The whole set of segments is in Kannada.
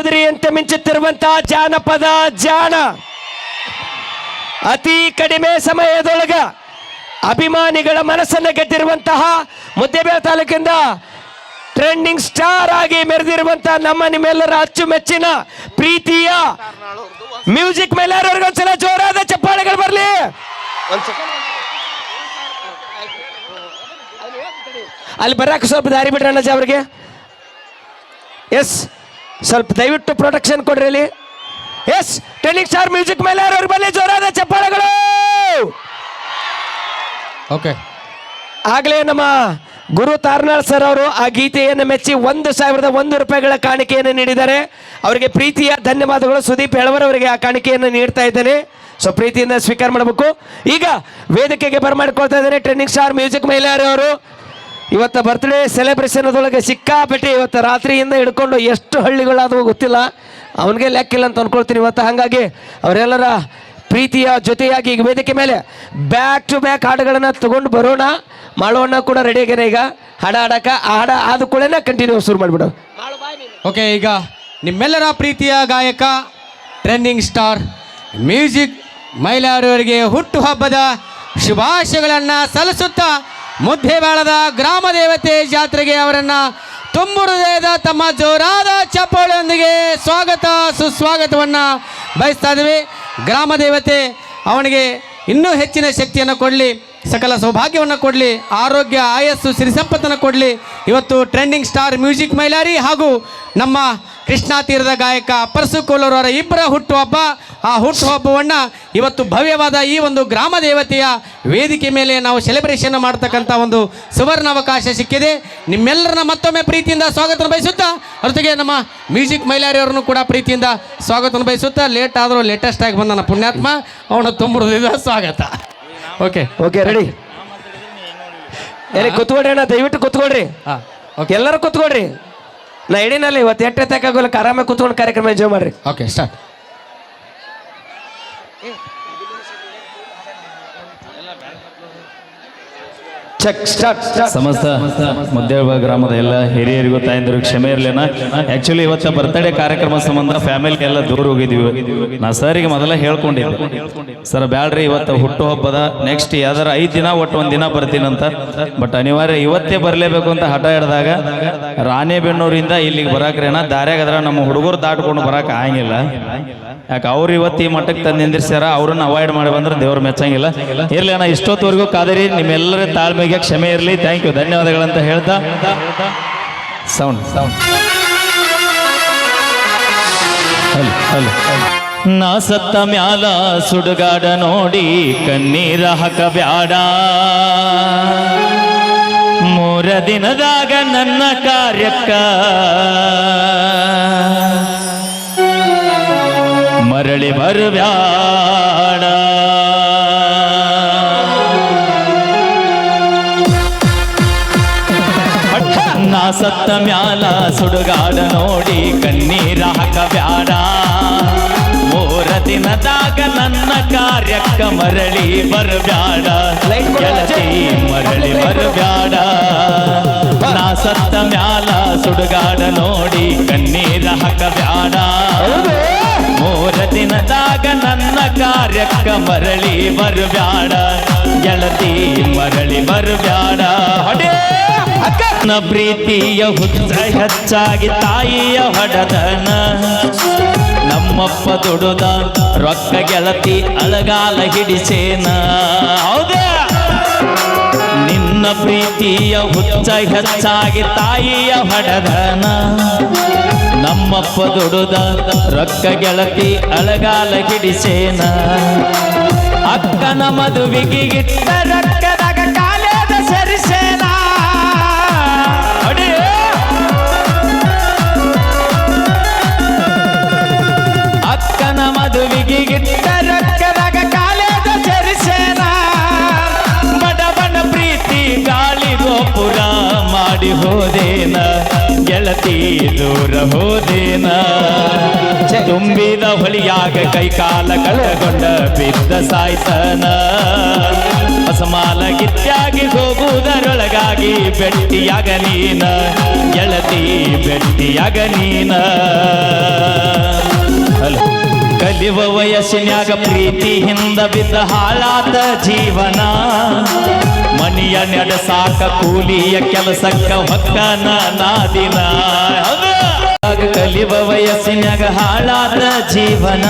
ಕುದುರೆಯಂತೆ ಮಿಂಚುತ್ತಿರುವಂತಹ ಜಾನಪದ ಜಾಣ. ಅತಿ ಕಡಿಮೆ ಸಮಯದೊಳಗ ಅಭಿಮಾನಿಗಳ ಮನಸ್ಸನ್ನು ಗೆದ್ದಿರುವಂತಹ ಮುದ್ದೇಬೇಳೆ ತಾಲೂಕಿಂದ ಟ್ರೆಂಡಿಂಗ್ ಸ್ಟಾರ್ ಆಗಿ ಮೆರೆದಿರುವಂತಹ ನಮ್ಮ ನಿಮ್ಮೆಲ್ಲರ ಅಚ್ಚುಮೆಚ್ಚಿನ ಪ್ರೀತಿಯ ಮ್ಯೂಸಿಕ್ ಮೇಲೆ ಒಂದ್ಸಲ ಜೋರಾದ ಚಪ್ಪಾಳೆಗಳು ಬರಲಿ. ಅಲ್ಲಿ ಬರಕ್ಕೆ ಸ್ವಲ್ಪ ದಾರಿ ಬಿಡ್ರಿ ಅಣ್ಣಜ ಅವ್ರಿಗೆ. ಎಸ್ ಸ್ವಲ್ಪ ದಯವಿಟ್ಟು ಪ್ರೊಟೆಕ್ಷನ್ ಕೊಡ್ರಿ ಎಸ್ ಟ್ರೆನಿಂಗ್ ಸ್ಟಾರ್ ಮ್ಯೂಸಿಕ್ ಮೇಲೆ ಅವ್ರ ಬಲ್ಲಿ ಜೋರಾದ ಚಪ್ಪಾಳೆಗಳು! ಓಕೆ ಆಗಲೇ ನಮ್ಮ ಗುರು ತಾರ್ನಾಳ್ ಸರ್ ಅವರು ಆ ಗೀತೆಯನ್ನು ಮೆಚ್ಚಿ ಒಂದು ಸಾವಿರದ ಒಂದು ರೂಪಾಯಿಗಳ ಕಾಣಿಕೆಯನ್ನು ನೀಡಿದ್ದಾರೆ. ಅವರಿಗೆ ಪ್ರೀತಿಯ ಧನ್ಯವಾದಗಳು. ಸುದೀಪ್ ಹೆಳವರ್ ಅವರಿಗೆ ಆ ಕಾಣಿಕೆಯನ್ನು ನೀಡ್ತಾ ಇದ್ದೇನೆ. ಸೊ ಪ್ರೀತಿಯಿಂದ ಸ್ವೀಕಾರ ಮಾಡಬೇಕು. ಈಗ ವೇದಿಕೆಗೆ ಬರಮಾಡಿಕೊಳ್ತಾ ಇದ್ದಾರೆ ಟ್ರೆಂಡಿಂಗ್ ಸ್ಟಾರ್ ಮ್ಯೂಸಿಕ್ ಮಹಿಳೆಯರು ಅವರು? ಇವತ್ತ ಬರ್ತ್ಡೇ ಸೆಲೆಬ್ರೇಷನ್ ಅದೊಳಗೆ ಸಿಕ್ಕಾಪಟ್ಟೆ ಇವತ್ತು ರಾತ್ರಿಯಿಂದ ಹಿಡ್ಕೊಂಡು ಎಷ್ಟು ಹಳ್ಳಿಗಳಾದವು ಗೊತ್ತಿಲ್ಲ. ಅವನಿಗೆ ಲೆಕ್ಕಿಲ್ಲ ಅಂತ ಅನ್ಕೊಳ್ತೀನಿ ಇವತ್ತು. ಹಾಗಾಗಿ ಅವರೆಲ್ಲರ ಪ್ರೀತಿಯ ಜೊತೆಯಾಗಿ ಈಗ ವೇದಿಕೆ ಮೇಲೆ ಬ್ಯಾಕ್ ಟು ಬ್ಯಾಕ್ ಹಾಡುಗಳನ್ನು ತಗೊಂಡು ಬರೋಣ. ಮಾಡೋಣ ಕೂಡ ರೆಡಿ ಆಗ್ಯಾನ ಈಗ. ಹಾಡ ಹಾಡಕ ಆ ಹಾಡ ಆದ ಕೂಡ ಕಂಟಿನ್ಯೂ ಶುರು ಮಾಡಿಬಿಡು. ಓಕೆ ಈಗ ನಿಮ್ಮೆಲ್ಲರ ಪ್ರೀತಿಯ ಗಾಯಕ ಟ್ರೆಂಡಿಂಗ್ ಸ್ಟಾರ್ ಮ್ಯೂಸಿಕ್ ಮಹಿಳೆಯರವರಿಗೆ ಹುಟ್ಟುಹಬ್ಬದ ಶುಭಾಶಯಗಳನ್ನು ಸಲ್ಲಿಸುತ್ತಾ ಮುದ್ದೇಬಾಳದ ಗ್ರಾಮ ದೇವತೆ ಜಾತ್ರೆಗೆ ಅವರನ್ನು ತುಂಬು ಹೃದಯದ ತಮ್ಮ ಜೋರಾದ ಚಪ್ಪಾಳೆಯೊಂದಿಗೆ ಸ್ವಾಗತ, ಸುಸ್ವಾಗತವನ್ನು ಬಯಸ್ತಾ ಇದ್ದೀವಿ ಗ್ರಾಮ ದೇವತೆ ಅವನಿಗೆ ಇನ್ನೂ ಹೆಚ್ಚಿನ ಶಕ್ತಿಯನ್ನು ಕೊಡಲಿ, ಸಕಲ ಸೌಭಾಗ್ಯವನ್ನು ಕೊಡಲಿ, ಆರೋಗ್ಯ, ಆಯಸ್ಸು ಸಿರಿ ಸಂಪತ್ತನ್ನು ಕೊಡಲಿ. ಇವತ್ತು ಟ್ರೆಂಡಿಂಗ್ ಸ್ಟಾರ್ ಮ್ಯೂಸಿಕ್ ಮೈಲಾರಿ ಹಾಗೂ ನಮ್ಮ ಕೃಷ್ಣಾ ತೀರದ ಗಾಯಕ ಪರಸು ಕೋಲೂರವರ ಇಬ್ಬರ ಹುಟ್ಟುಹಬ್ಬ. ಆ ಹುಟ್ಟುಹಬ್ಬವನ್ನು ಇವತ್ತು ಭವ್ಯವಾದ ಈ ಒಂದು ಗ್ರಾಮ ದೇವತೆಯ ವೇದಿಕೆ ಮೇಲೆ ನಾವು ಸೆಲೆಬ್ರೇಷನ್ ಮಾಡ್ತಕ್ಕಂಥ ಒಂದು ಸುವರ್ಣ ಅವಕಾಶ ಸಿಕ್ಕಿದೆ. ನಿಮ್ಮೆಲ್ಲರನ್ನ ಮತ್ತೊಮ್ಮೆ ಪ್ರೀತಿಯಿಂದ ಸ್ವಾಗತ ಬಯಸುತ್ತಾ ಜೊತೆಗೆ ನಮ್ಮ ಮ್ಯೂಸಿಕ್ ಮೈಲಾರಿಯವರನ್ನು ಕೂಡ ಪ್ರೀತಿಯಿಂದ ಸ್ವಾಗತ ಬಯಸುತ್ತಾ ಲೇಟ್ ಆದರೂ ಲೇಟೆಸ್ಟ್ ಆಗಿ ಬಂದ ಪುಣ್ಯಾತ್ಮ ಅವನು ತುಂಬಿದ ಸ್ವಾಗತ. ಓಕೆ ಓಕೆ ರೆಡಿ ಎಲ್ಲಿ ಕುತ್ಕೊಳ್ರಿ ಅಣ್ಣ ದಯವಿಟ್ಟು ಓಕೆ ಎಲ್ಲರೂ ಕುತ್ಕೊಳ್ರಿ. ನಾ ಎಡಿನಲ್ಲ ಇವತ್ತು ಎಟ್ಟೆ ತಕ್ಕಾಗಲ್ಲ ಆರಾಮಾಗಿ ಕುತ್ಕೊಂಡು ಕಾರ್ಯಕ್ರಮ ಎಂಜಾಯ್ ಮಾಡ್ರಿ. ಓಕೆ ಸ್ಟಾರ್ಟ್ ಚೆಕ್ ಸ್ಟಾರ್ಟ್ ಸಮಸ್ತ ಮುದ್ದೇಳ್ಬ ಗ್ರಾಮದ ಎಲ್ಲ ಹಿರಿಯರಿಗೂ ತಾಯಂದಿರು ಕ್ಷಮೆ ಇರಲೇನ? ಆಕ್ಚುಲಿ ಇವತ್ತ ಬರ್ತ್ಡೇ ಕಾರ್ಯಕ್ರಮ ಸಂಬಂಧ ಫ್ಯಾಮಿಲಿ ಎಲ್ಲ ದೂರ ಹೋಗಿದ್ವಿ. ನಾ ಸರಿಗೆ ಮೊದಲ ಹೇಳ್ಕೊಂಡಿದ್ದೆ. ಸರ್, ಬ್ಯಾಡ್ರಿ, ಇವತ್ತು ಹುಟ್ಟು ಹಬ್ಬದ ನೆಕ್ಸ್ಟ್ ಯಾವ್ದಾರ ಐದು ದಿನ ಒಟ್ಟು ಒಂದ್ ದಿನ ಬರ್ತೀನಂತ ಬಟ್ ಅನಿವಾರ್ಯ ಇವತ್ತೇ ಬರಲೇಬೇಕು ಅಂತ ಹಠ ಹಿಡ್ದಾಗ ರಾಣೆಬೆನ್ನೂರಿಂದ ಇಲ್ಲಿಗೆ ಬರಾಕ್ರೇನ? ದಾರ್ಯಾಗ ಅದ್ರ ನಮ್ಮ ಹುಡುಗರು ದಾಟ್ಕೊಂಡು ಬರಕ ಆಗಂಗಿಲ್ಲ. ಯಾಕೆ ಅವ್ರು ಇವತ್ತು ಈ ಮಟ್ಟಕ್ಕೆ ತಂದು ನಿಂದಿರ್ಸ್ಯಾರ? ಅವ್ರನ್ನ ಅವಾಯ್ಡ್ ಮಾಡಿ ಬಂದ್ರೆ ದೇವ್ರು ಮೆಚ್ಚಂಗಿಲ್ಲ. ಇರ್ಲಿ ಅಣ್ಣ ಇಷ್ಟೊತ್ತವರೆಗೂ ಕಾದರಿ, ನಿಮ್ಮೆಲ್ಲರ ತಾಳ್ಮೆಗೆ ಕ್ಷಮೆ ಇರಲಿ. ಥ್ಯಾಂಕ್ ಯು ಧನ್ಯವಾದಗಳಂತ ಹೇಳ್ತಾ. ಸೌಂಡ್ ಸೌಂಡ್ ನಾ ಸತ್ತ ಮ್ಯಾಲ ಸುಡುಗಾಡ ನೋಡಿ, ಕಣ್ಣೀರ ಹಾಕಬ್ಯಾಡ. ಮೂರ ದಿನದಾಗ ನನ್ನ ಕಾರ್ಯಕ್ಕ. ಮರಳಿ ಬರಬ್ಯಾಡ. ಸತ್ತ ಮ್ಯಾಲ ಸುಡುಗಾಡ ನೋಡಿ ಕಣ್ಣೀರ ಹಾಕಬ್ಯಾಡ ಮೂರ ದಿನದಾಗ ನನ್ನ ಕಾರ್ಯಕ್ಕ ಮರಳಿ ಬರಬ್ಯಾಡ ಗೆಳತಿ ಮರಳಿ ಬರಬ್ಯಾಡ ನಾ ಸತ್ತ ಮ್ಯಾಲ ಸುಡುಗಾಡ ನೋಡಿ ಕಣ್ಣೀರ ಹಾಕಬ್ಯಾಡ ಮೂರ ದಿನದಾಗ ನನ್ನ ಕಾರ್ಯಕ್ಕ ಮರಳಿ ಬರಬ್ಯಾಡ ಗೆಳತಿ ಮರಳಿ ಬರಬ್ಯಾಡ ಹೊಡೆ ನ ಪ್ರೀತಿಯ ಹುಚ್ಚ ಹೆಚ್ಚಾಗಿ ತಾಯಿಯ ಹೊಡೆದನ. ನಮ್ಮಪ್ಪ ದುಡುದ ರೊಕ್ಕ ಗೆಳತಿ ಅಳಗಾಲ ಹಿಡಿಸೇನ. ಹೌದೇ? ನಿನ್ನ ಪ್ರೀತಿಯ ಹುಚ್ಚ ಹೆಚ್ಚಾಗಿ ತಾಯಿಯ ಹೊಡೆದನ. ನಮ್ಮಪ್ಪ ದುಡುದ ರೊಕ್ಕ ಗೆಳತಿ ಅಳಗಾಲ ಹಿಡಿಸೇನ. ಅಕ್ಕನ ಮದುವಿಗೆ ಇಟ್ಟ ರೊಕ್ಕದಾಗ ಹೋದೇನ ಗೆಳತಿ ದೂರ ಹೋದೇನ. ತುಂಬಿದ ಹೊಳಿಯಾಗ ಕೈಕಾಲ ಕಳಗೊಂಡ ಬಿದ್ದ ಸಾಯ್ತನ. ಅಸಮಾಲ ಗಿತ್ತಾಗಿ ಹೋಗುವುದರೊಳಗಾಗಿ ಬೆಟ್ಟಿಯಾಗ ನೀನ, ಗೆಳತಿ ಬೆಟ್ಟಿಯಾಗ ನೀನ. ಕಲಿವ ವಯಸ್ಸಿನ್ಯಾಗ ಪ್ರೀತಿ ಹಿಂದ ಬಿದ್ದ ಹಾಳಾದ ಜೀವನ. ಮನಿಯ ನಡೆಸಾಕ ಕೂಲಿಯ ಕೆಲಸಕ್ಕ ಹೊಕ್ಕನ ನಾದಿನ. ಕಲಿವ ವಯಸ್ಸಿನ್ಯಾಗ ಹಾಳಾದ ಜೀವನ.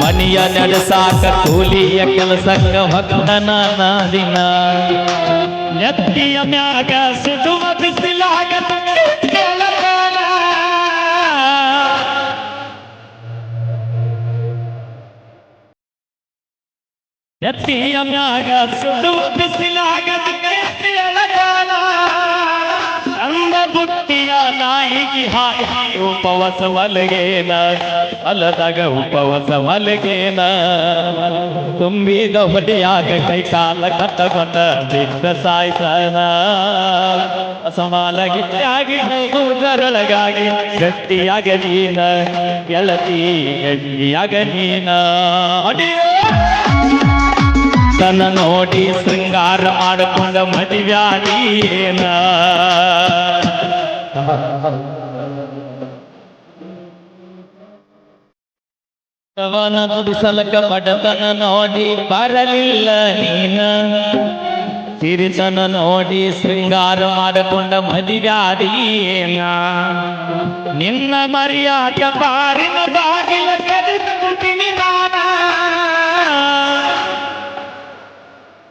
ಮನಿಯ ನಡೆಸಾಕ ಕೂಲಿಯ ಕೆಲಸಕ್ಕ ಹೊಕ್ಕನ ನಾದಿನ. ನೆತ್ತಿಯ ಮ್ಯಾಗ ಸಿದುವ ಬಿಸಿಲಾಗ ಎತ್ತಿಯ ಮ್ಯಾಗ ಸುಡು ಬಿಸಿಲಾಗ ಅಂದ ಬುಟ್ಟಿಯ ನಾಯಿಗೆ ಹಾಕಿ ಉಪವಾಸ ಮಲಗೇನ? ಅಲ್ಲದಾಗ ಉಪವಾಸ ಮಲಗೇನ? ತುಂಬಿದ ಹೊಡೆಯಾಗ ಕೈ ಕಾಲ ಕಟ್ಟಗೊಂಡ ಬಿದ್ದ ಸಾಯ್ಸನ. ಅಸಮಾಲಗಿಟ್ಟಾಗಿ ಕೂದರೊಳಗಾಗಿ ಗಟ್ಟಿಯಾಗ ನೀನ, ಗೆಳತಿ ಗಟ್ಟಿಯಾಗ ನೀನ. ಅಡಿಯೋ ತನ್ನ ನೋಡಿ ಶೃಂಗಾರ ಮಾಡಿಕೊಂಡ ಮದುವ್ಯಾದಿ ಏನ? ಅವನ ನುಡಿಸಲಕ ಬಡತನ ನೋಡಿ ಬರಲಿಲ್ಲ ನೀನ? ಸಿರಿತನ ನೋಡಿ ಶೃಂಗಾರ ಮಾಡಿಕೊಂಡ ಮದುವ್ಯಾದಿ ಏನ? ನಿನ್ನ ಮರ್ಯಾದ ಬಾರಿನ ಬಾಗಿಲ ಕರೆದುಬಿಟ್ಟಿನಿ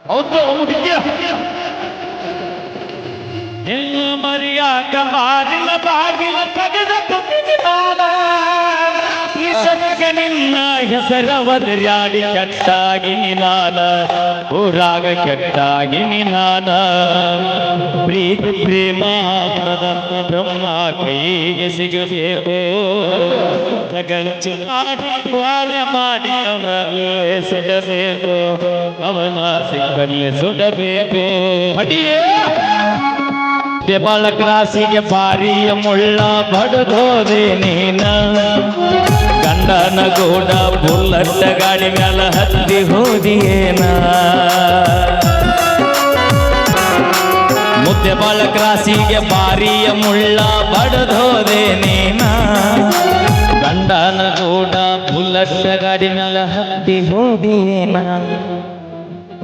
ಹೌದು ಮುಖ್ಯ ನಿನ್ನ ಹೆಸರ ಒದರ್ಯಾಡಿ ಕೆಟ್ಟಾಗಿ ನಾನ ಊರಾಗ ಕೆಟ್ಟಾಗಿ ನಾನ ಪ್ರೀತಿ ಪ್ರೇಮ ಪ್ರದತ್ತ ಬ್ರಹ್ಮ ಕೈಗೆ ಸಿಗಬೇಕು ಜಗಚ್ಚು ಮಾಡಿ ಮಾಡಿ ಅವನ ಸುಡಬೇಕು ಅವನ ಸಿಕ್ಕಲ್ಲಿ ಸುಡಬೇಕು ಅಡಿಯೇ ಬಾಳಕ ರಾಸಿಗೆ ಬಾರಿಯ ಮುಳ್ಳ ಬಡದೋದೆ ನೀನ. ಗಂಡನ ಗೂಡ ಬುಲ್ಲಟ್ಟ ಗಾಡಿ ಮ್ಯಾಲ ಹತ್ತಿ ಹೋದಿಯೇನ. ಮುದ್ದೆ ಬಾಳಕ ರಾಸಿಗೆ ಬಾರಿಯ ಮುಳ್ಳ ಬಡದೋದೆ ನೀನ. ಗಂಡನ ಗೂಡ ಬುಲ್ಲಟ್ಟ ಗಾಡಿ ಮ್ಯಾಲ ಹತ್ತಿ ಹೋದಿಯೇನ.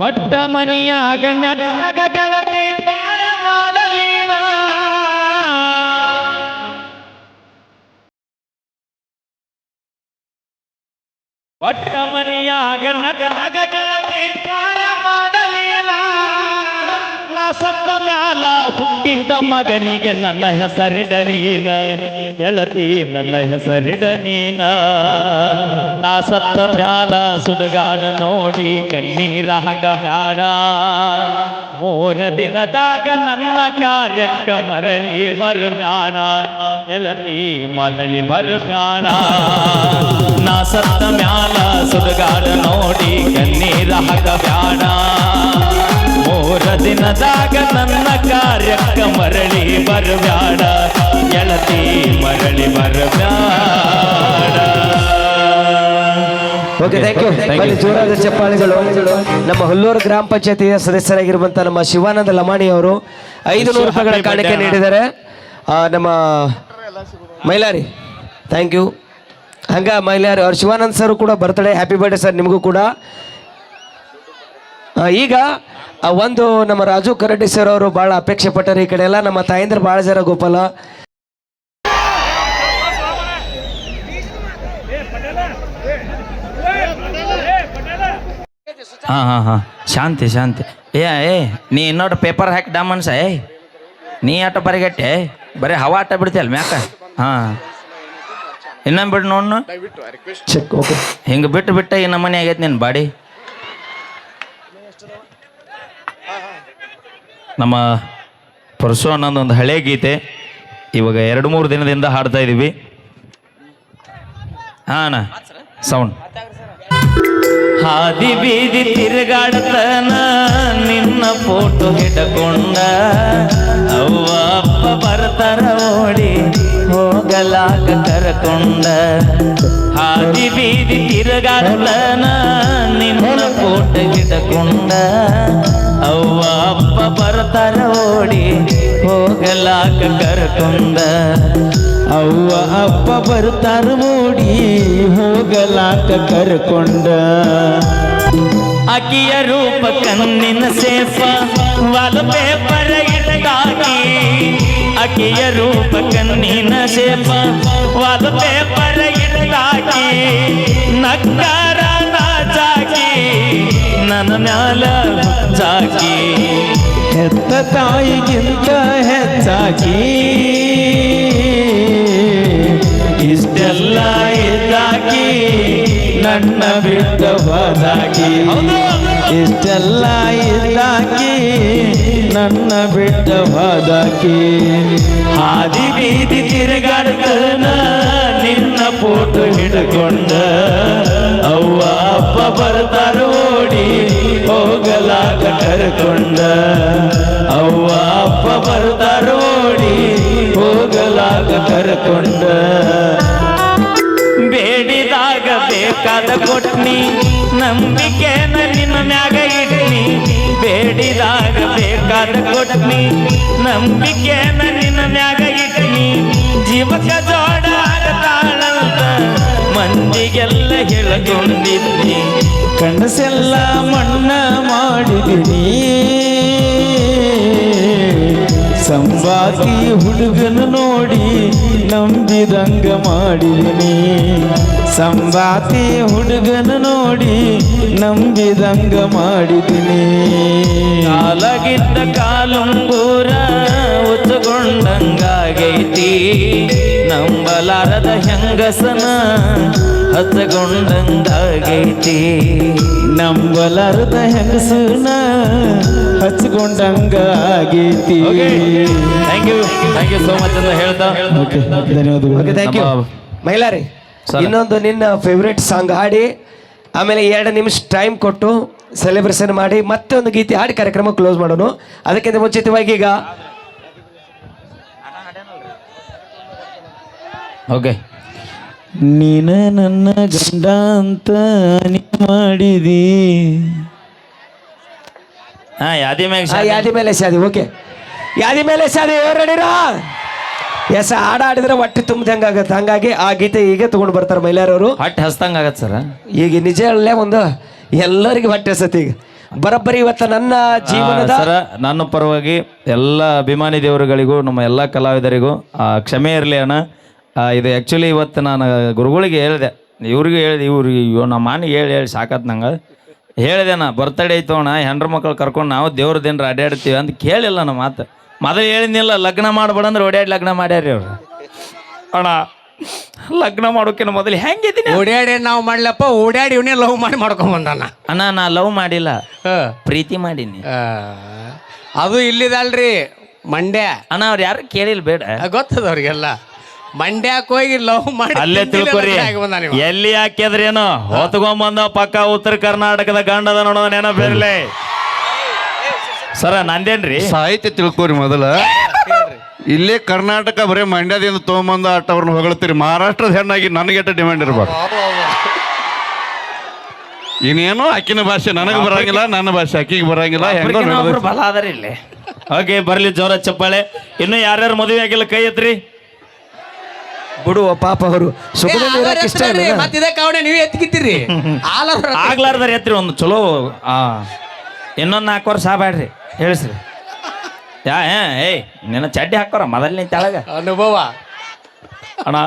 ಒಟ್ಟ ಮನೆಯಾಗ ಒಟ್ಟ ಮನೆಯಾಗ ನಗನಗ ಸತ್ತ ಮ್ಯಾಲ ಹುಟ್ಟಿದ ಮಗನಿಗೆ ನನ್ನ ಹೆಸರಿಡನೀನ ಎಳತಿ ನನ್ನ ಹೆಸರಿಡ ನೀನ. ನಾ ಸತ್ತ ಮ್ಯಾಲ ಸುಡುಗಾಡ ನೋಡಿ ಕಣ್ಣೀರ ಬ್ಯಾಡ. ಮೂರ ದಿನದಾಗ ನನ್ನ ಕಾರ್ಯಕ್ಕ ಮರಳಿ ಬರುಗಾಣ ಗೆಳತಿ ಮರಳಿ ಬರುಗಾಣ ನಾ ಸತ್ತ ಮ್ಯಾಲ ಸುಡುಗಾಡ ನೋಡಿ ಕಣ್ಣೀರ ಬ್ಯಾಡ. ಮೂರ ದಿನದಾಗ ನನ್ನ ಕಾರ್ಯಕ್ಕ ಮರಳಿ ಬರಬ್ಯಾಡ. ಗೆಳತಿ ಮರಳಿ ಬರಬ್ಯಾಡ. ಓಕೆ ಥ್ಯಾಂಕ್ ಯು ಬನ್ನಿ ಜೋರಾದ ಚಪ್ಪಾಳಿಗಳು. ನಮ್ಮ ಹುಲ್ಲೂರು ಗ್ರಾಮ ಪಂಚಾಯತಿಯ ಸದಸ್ಯರಾಗಿರುವಂಥ ನಮ್ಮ ಶಿವಾನಂದ ಲಮಾಣಿ ಅವರು ಐದು ನೂರು ರೂಪಾಯಿಗಳ ಕಾಣಿಕೆ ನೀಡಿದ್ದಾರೆ. ನಮ್ಮ ಮೈಲಾರಿ ಥ್ಯಾಂಕ್ ಯು ಹಂಗ ಮೈಲಾರಿ ಅವ್ರು ಶಿವಾನಂದ್ ಸರ್ ಕೂಡ ಬರ್ತಡೇ ಹ್ಯಾಪಿ ಬರ್ಡೇ ಸರ್ ನಿಮಗೂ ಕೂಡ. ಈಗ ಒಂದು ನಮ್ಮ ರಾಜು ಕರಡಿ ಸರ್ ಅವರು ಭಾಳ ಅಪೇಕ್ಷೆ ಪಟ್ಟರು ಈ ಕಡೆ ಎಲ್ಲ. ನಮ್ಮ ತಾಯಂದ್ರ ಭಾಳ ಜರ ಗೋಪಾಲ. ಹಾ ಹಾ ಹಾ. ಶಾಂತಿ ಶಾಂತಿ. ಏ ಏ ನೀ ಇನ್ನೊಟ್ಟು ಪೇಪರ್ ಹಾಕಿ ಡಾಮನ್ಸ ಏ. ನೀ ಆಟ ಪರಿಗಟ್ಟೆ ಬರೀ ಹವಾ ಆಟ ಬಿಡ್ತೀಯಲ್ಲ ಮ್ಯಾಕ? ಹಾ. ಇನ್ನೊಂದ್ ಬಿಡು ನೋಡ್ನು. ಚೆಕ್ ಓಕೆ ಹಿಂಗೆ ಬಿಟ್ಟು ಬಿಟ್ಟ ಈ ನಮ್ಮನೆ ಆಗೈತೆ ನಿನ್ನ ಬಾಡಿ. ನಮ್ಮ ಪರಶು ಒಂದು ಹಳೆ ಗೀತೆ. ಇವಾಗ ಎರಡು ಮೂರು ದಿನದಿಂದ ಹಾಡ್ತಾ ಇದ್ದೀವಿ ಹಾಂ ಸೌಂಡ್ ಹಾದಿ ಬೀದಿ ತಿರುಗಾಡ್ತಾನ, ನಿನ್ನ ಫೋಟೋ ಹಿಡ್ಕೊಂಡ. ಅವ್ವ, ಅಪ್ಪ ಬರ್ತಾರ ಓಡಿ ಹೋಗಲಾಗ ಕರ್ಕೊಂಡ. ಹಾದಿ ಬೀದಿ ತಿರುಗಾಡ್ತಾನ ನಿನ್ನ ಕೋಟ ಗಿಡಕೊಂಡ ಅವ್ವ, ಅಪ್ಪ ಬರ್ತಾರ ಓಡಿ ಹೋಗಲಾಕ ಕರ್ಕೊಂಡ. ಅವ್ವ, ಅಪ್ಪ ಬರ್ತಾರ ಓಡಿ ಹೋಗಲಾಕ ಕರ್ಕೊಂಡ. ಅಕಿಯ ರೂಪ ಕಣ್ಣಿನ ಸೇಫ ವಾಲ್ ಪೇಪರ್ ಇಟ್ಟಾಕಿ ಅಕಿಯ ರೂಪ ಕಣ್ಣಿನ ಸೇಫ ವಾಲ್ ಪೇಪರ್ ಇಟ್ಟಾಕಿ ನಕ್ಕಾರ ಜಾಗಿ ನನ್ನ ಮ್ಯಾಲ ಜಾಗಿ. ಹೆತ್ತ ತಾಯಿಗಿಂತ ಹೆಚ್ಚಾಗಿ. ಇಷ್ಟೆಲ್ಲ ಇದ್ದಾಗಿ ನನ್ನ ಬಿಟ್ಟ ಹೋದಾಗಿ ಇಷ್ಟೆಲ್ಲ ಇದ್ದಾಗಿ ನನ್ನ ಬಿಟ್ಟ ಹೋದಾಗಿ ಹಾದಿ ಬೀದಿ ತಿರುಗಾಡ್ತಾನ? ನಿನ್ನ ಫೋಟೋ ಹಿಡ್ಕೊಂಡ ಅವ್ವ ಅಪ್ಪ ಬರ್ತಾರೋಡಿ ಹೋಗಲಾಗ ಕರ್ಕೊಂಡ. ಅವ್ವ ಅಪ್ಪ ಬರ್ತಾರೋಡಿ ಹೋಗಲಾಗ ಕರ್ಕೊಂಡ. ಬೇಡಿದಾಗ ಬೇಕಾದ ಕೊಟ್ನಿ ನಂಬಿಕೆ ನಿನ್ನ ಮ್ಯಾಗ ಇಟ್ನಿ ಬೇಡಿದಾಗ ಬೇಕಾದ ಕೊಟ್ನಿ ನಂಬಿಕೆ ನಿನ್ನ ಮ್ಯಾಗ ಇಟ್ನಿ ಜೀವಕ ಜೋಡ ಆಗತಾಳಂತ ಮಂದಿಗೆಲ್ಲ ಹೇಳ್ಕೊಂಡಿದ್ನಿ ಕನಸೆಲ್ಲ ಮಣ್ಣ ಮಾಡಿದಿನಿ ಸಂಬಾತಿ ಹುಡುಗನ ನೋಡಿ ನಂಬಿದಂಗ ಮಾಡಿದಿನಿ. ಸಂಬಾತಿ ಹುಡುಗನ ನೋಡಿ ನಂಬಿದಂಗ ಮಾಡಿದಿನಿ. ಕಾಲಗಿದ್ದ ಕಾಲುಂಗೂರ ಉಚ್ಚಗೊಂಡಂಗಾಗೈತಿ ನಂಬಲಾರದ ಹೆಂಗಸನ ಹಚ್ಚಗೊಂಡಂಗಾಗೈತಿ ನಂಬಲಾರದ ಹೆಂಗಸನ ಹಚ್ಚಗೊಂಡಂಗಾಗೈತಿ thank you thank you so much ಅಂತ ಹೇಳ್ತಾ. ಓಕೆ ಧನ್ಯವಾದಗಳು. ಓಕೆ ಥ್ಯಾಂಕ್ ಯು ಮೈಲಾರಿ ಇನ್ನೊಂದು ನಿನ್ನ ಫೇವ್ರೆಟ್ ಸಾಂಗ್ ಹಾಡಿ ಆಮೇಲೆ ಎರಡು ನಿಮಿಷ ಟೈಮ್ ಕೊಟ್ಟು ಸೆಲೆಬ್ರೇಷನ್ ಮಾಡಿ ಮತ್ತೆ ಒಂದು ಗೀತೆ ಹಾಡಿ ಕಾರ್ಯಕ್ರಮ ಕ್ಲೋಸ್ ಮಾಡೋಣ. ಅದಕ್ಕಿಂತ ಮುಂಚಿತವಾಗಿ ಈಗ ಓಕೆ ನೀನ ನನ್ನ ಗಂಡ ಅಂತ ನೀ ಮಾಡಿದಿ. ಹಾ ಯಾದಿ ಮೇಲೆ ಆ, ಯಾದಿ ಮೇಲೆ ಶಾದಿ ಓಕೆ ಯಾದಿ ಮೇಲೆ ಶಾದಿ ರೆಡಿರಾ? ಎಸ್ ಹಾಡ ಆಡಿದ್ರೆ ಹೊಟ್ಟೆ ತುಂಬದಂಗ ಆಗತ್ತೆ. ಹಂಗಾಗಿ ಆ ಗೀತೆ ಈಗ ತಗೊಂಡು ಬರ್ತಾರೆ ಮಹಿಳೆಯರವರು. ಹೊಟ್ಟೆ ಹಸ್ದಂಗ ಆಗತ್ತೆ ಸರ್? ಈಗ ನಿಜ ಹೇಳಲೇ ಒಂದು ಎಲ್ಲರಿಗೆ ಹೊಟ್ಟೆ ಸತಿ ಈಗ. ಬರೋಬ್ಬರಿ ಇವತ್ತ ನನ್ನ ಜೀವನದ ಸರ ನನ್ನ ಪರವಾಗಿ ಎಲ್ಲ ಅಭಿಮಾನಿ ದೇವರುಗಳಿಗೂ ನಮ್ಮ ಎಲ್ಲ ಕಲಾವಿದರಿಗೂ ಆ, ಕ್ಷಮೆ ಇರಲಿ ಅಣ್ಣ. ಇದು ಆ್ಯಕ್ಚುಲಿ ಇವತ್ತು ನಾನು ಗುರುಗಳಿಗೆ ಹೇಳಿದೆ. ಇವ್ರಿಗೆ ಹೇಳಿದೆ ಇವ್ರಿಗೆ ಇವ್ ನಮ್ಮ ಮಾನಿಗೆ ಹೇಳಿ ಹೇಳಿ ಸಾಕತ್ ನಂಗೆ. ಹೇಳಿದೆ ನಾ ಬರ್ತಡೇ ಐತೋಣ ಅಣ್ಣ ಹೆಂಡ್ರ ಮಕ್ಳು ಕರ್ಕೊಂಡು ನಾವು ದೇವ್ರ ದಿನ ಅಡ್ಡಾಡ್ತೀವಿ ಅಂತ ಕೇಳಿಲ್ಲ ನಮ್ಮ ಮಾತು. ಮೊದಲು ಹೇಳಿದ್ನಿಲ್ಲ ಲಗ್ನ ಮಾಡ್ಬೇಡಂದ್ರೆ ಓಡಾಡಿ ಲಗ್ನ ಮಾಡ್ಯಾರಿ ಅವ್ರು ಅಣ್ಣ ಲಗ್ನ ಮಾಡೋಕಿನ ಮೊದಲು ಹೆಂಗಿದ್ದೀನಿ? ಓಡ್ಯಾಡಿ ನಾವು ಮಾಡ್ಲಪ್ಪ ಓಡಾಡಿ ಇವನೇ ಲವ್ ಮಾಡಿ ಮಾಡ್ಕೊಂಡ್ ಬಂದಾನ. ಅಣ್ಣ ನಾ ಲವ್ ಮಾಡಿಲ್ಲ. ಹ. ಪ್ರೀತಿ ಮಾಡೀನಿ. ಆ, ಅದು ಇಲ್ಲಿದಲ್ರಿ ಮಂಡ್ಯ. ಅಣ್ಣ ಅವ್ರು ಯಾರು ಕೇಳಿಲ್ಲ ಬೇಡ. ಗೊತ್ತದ ಅವ್ರಿಗೆಲ್ಲ. ಮಂಡ್ಯಕ್ಕೆ ಹೋಗಿ ಲವ್ ಮಾಡಿ ಅಲ್ಲೇ ತಿಳ್ಕೊರಿ. ಎಲ್ಲಿ ಹಾಕಿದ್ರೇನು ಹೊತ್ಕೊಂಬಂದ ಪಕ್ಕ ಉತ್ತರ ಕರ್ನಾಟಕದ ಗಂಡದ ಏನೋ ನೆನಪಿರ್ಲಿ ಸರ ನಂದೇನ್ರಿ? ಸಾಹಿತ್ಯ ತಿಳ್ಕೊರಿ ಮೊದಲ. ಇಲ್ಲೇ ಕರ್ನಾಟಕ ಬರೀ ಮಂಡ್ಯದಿಂದ ತೊಗೊಂಬಂದ ಆಟ ಅವ್ರನ್ನ ಹೊಗಳ್ತೀರಿ. ಮಹಾರಾಷ್ಟ್ರದ ಹೆಣ್ಣಾಗಿ ನನಗೆಟ್ಟ ಡಿಮ್ಯಾಂಡ್ ಇರ್ಬೇಕು? ಇನ್ನೇನು ಆಕಿನ ಭಾಷೆ ನನಗೆ ಬರಂಗಿಲ್ಲ ನನ್ನ ಭಾಷೆ ಆಕಿಗೆ ಬರಂಗಿಲ್ಲ ಹೆಂಗೋ ಬಲ ಅದಾರ ಇಲ್ಲಿ. ಓಕೆ ಬರ್ಲಿ ಜೋರ ಚಪ್ಪಾಳೆ. ಇನ್ನು ಯಾರ್ಯಾರು ಮದುವೆ ಆಗಿಲ್ಲ ಕೈ ಎತ್ರಿ. ಬಿಡುವ ಪಾಪ ಅವರು ಆಧಾರ ಇರಕ್ಕೆ ಇಷ್ಟ ಇಲ್ಲ ಮತ್ತ್ ಇದೇ ಕಾವಣೆ ನೀವೇ ಎತ್ಕಿತ್ತೀರಿ ಆಲರ ಆಗ್ಲಾರ್ದಾರ ಎತ್ರಿ ಒಂದು ಚಲೋ ಆ ಇನ್ನೊಂದು ನಾಲ್ಕು ವರ್ಷ ಬ್ಯಾಡ್ರಿ ಹೇಳಿಸ್ರಿ. ಯಾ ಏಯ್ ನಿನ್ನ ಚಡ್ಡಿ ಹಾಕೋರ ಮೊದಲನೇ ತೆಳಗ. ಅನುಭವ. ಅಣ್ಣ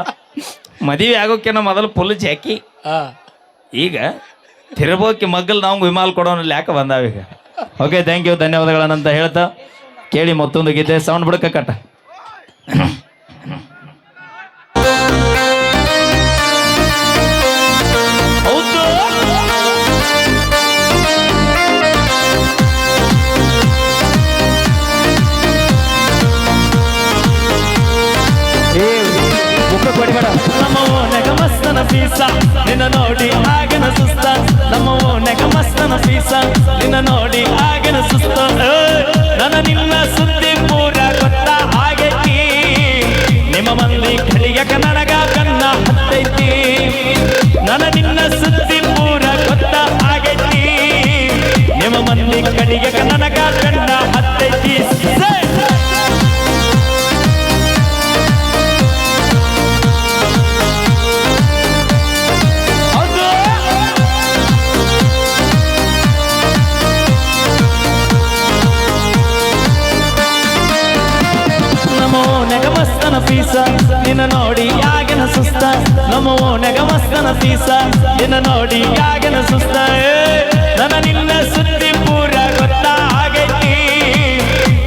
ಮದುವೆ ಆಗೋಕಿನ್ನ ಮೊದಲು ಪುಲ್ ಜಾಕಿ. ಆ. ಈಗ ತಿರುಬೋಕಿ ಮಗ್ಗಲ್ ನಾವು ವಿಮಾಲ್ ಕೊಡೋಣ ಯಾಕೆ ಬಂದಾವೀಗ ಓಕೆ ಥ್ಯಾಂಕ್ ಯು ಧನ್ಯವಾದಗಳನ್ನಂತ ಹೇಳ್ತಾ ಕೇಳಿ ಮತ್ತೊಂದು ಗೀತೆ ಸೌಂಡ್ ಬಿಡಕ ಕಟ್ಟ. ಪೀಸ ನಿನ್ನ ನೋಡಿ ಆಗನ ಸುಸ್ತ. ನಮ್ಮ ಓನೆಗ ಮಸ್ತನ ಪೀಸ. ನಿನ್ನ ನೋಡಿ ಆಗನ ಸುಸ್ತ. ನನ್ನ ನಿನ್ನ ಸುದ್ದಿ ಪೂರ ಗೊತ್ತ ಆಗೈತಿ ನಿಮ್ಮ ಮಂದಿ ಕಳಿಯಕ ನನಗ ಕನ್ನ ಹತ್ತೈತಿ. ನನ್ನ ನಿನ್ನ ಸುದ್ದಿ ಪೂರ ಗೊತ್ತ ಆಗೈತಿ ನಿಮ್ಮ ಮಂದಿ ಕಳಿಯಕ ನನಗ ಕನ್ನ ಹತ್ತೈತಿ. ಸೀಸ, ನಿನ್ನ ನೋಡಿ ಯಾಗಿನ ಸುಸ್ತ. ನಮ್ಮ ಓಣೆಗ ಮಸ್ತನ ಸೀಸ, ನಿನ್ನ ನೋಡಿ ಯಾಗಿನ ಸುಸ್ತ. ನನ್ನ ನಿನ್ನ ಸುದ್ದಿ ಪೂರ ಗೊತ್ತ ಆಗೈತಿ.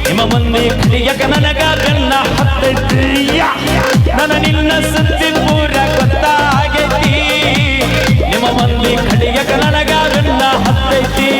ನಿಮ್ಮ ಮಂದಿ ಕಲಿಯಕ ನನಗ ಬೆನ್ನ ಹತ್ತೈತಿ. ನನ್ನ ನಿನ್ನ ಸುದ್ದಿ ಪೂರ ಗೊತ್ತ ಆಗೈತಿ. ನಿಮ್ಮ ಮಂದಿ ಕಲಿಯಕ ನನಗ ಬೆನ್ನ ಹತ್ತೈತಿ.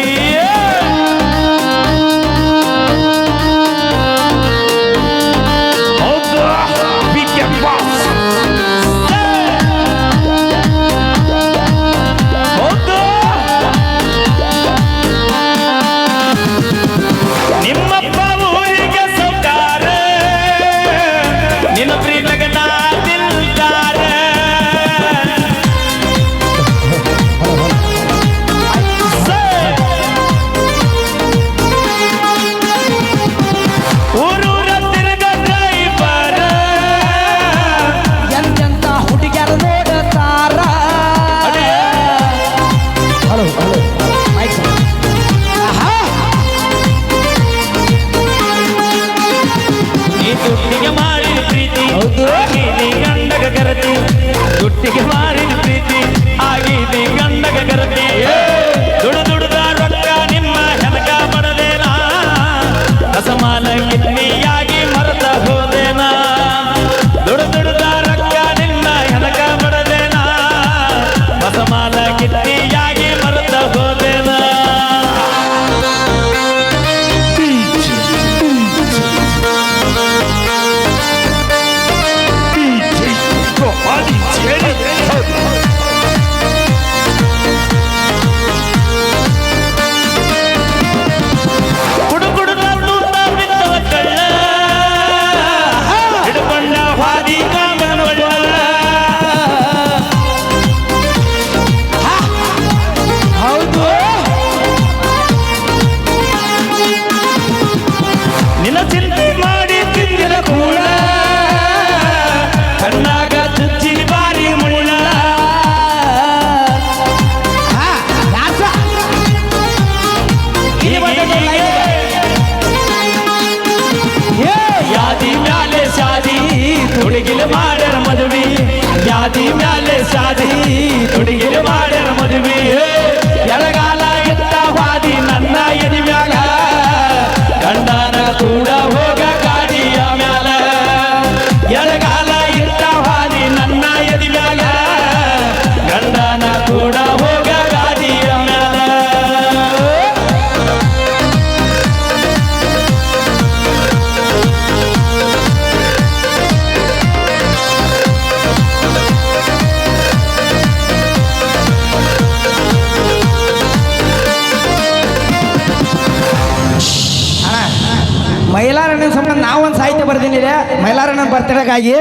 ಮೈಲಾರಣ್ಣನ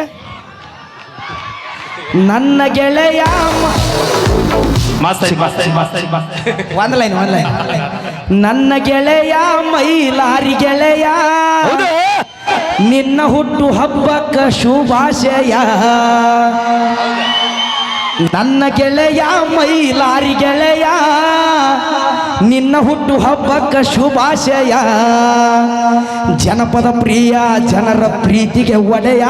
ನನ್ನ ಗೆಳೆಯ. ಒಂದ್ ಲೈನ್ ಒಂದ್ ಲೈನ್ ನನ್ನ ಗೆಳೆಯ ಮೈಲಾರಿ ಗೆಳೆಯ. ನಿನ್ನ ಹುಟ್ಟು ಹಬ್ಬಕ್ಕ ಶುಭಾಶಯ. ನನ್ನ ಗೆಳೆಯ ಮೈಲಾರಿ ಗೆಳೆಯ ನಿನ್ನ ಹುಟ್ಟು ಹಬ್ಬಕ್ಕ ಶುಭಾಶಯ. ಜನಪದ ಪ್ರಿಯ ಜನರ ಪ್ರೀತಿಗೆ ಒಡೆಯ.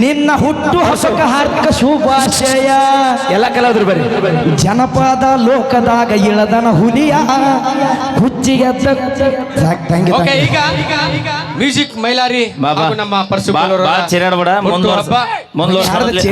ನಿನ್ನ ಹುಟ್ಟು ಹಸಕ ಹಾರ್ಕ ಶುಭಾಶಯ. ಎಲ್ಲ ಕಲಾವಿದ್ರು ಬರ್ರಿ. ಜನಪದ ಲೋಕದಾಗ ಇಳದನ ಹುಲಿಯ ಹುಚ್ಚಿಗೆ ಈಗ ಮ್ಯೂಸಿಕ್ ಮೈಲಾರಿ. ನಮ್ಮ ಚಿರಾಡ್ಬೇಡ, ಮುಂದ್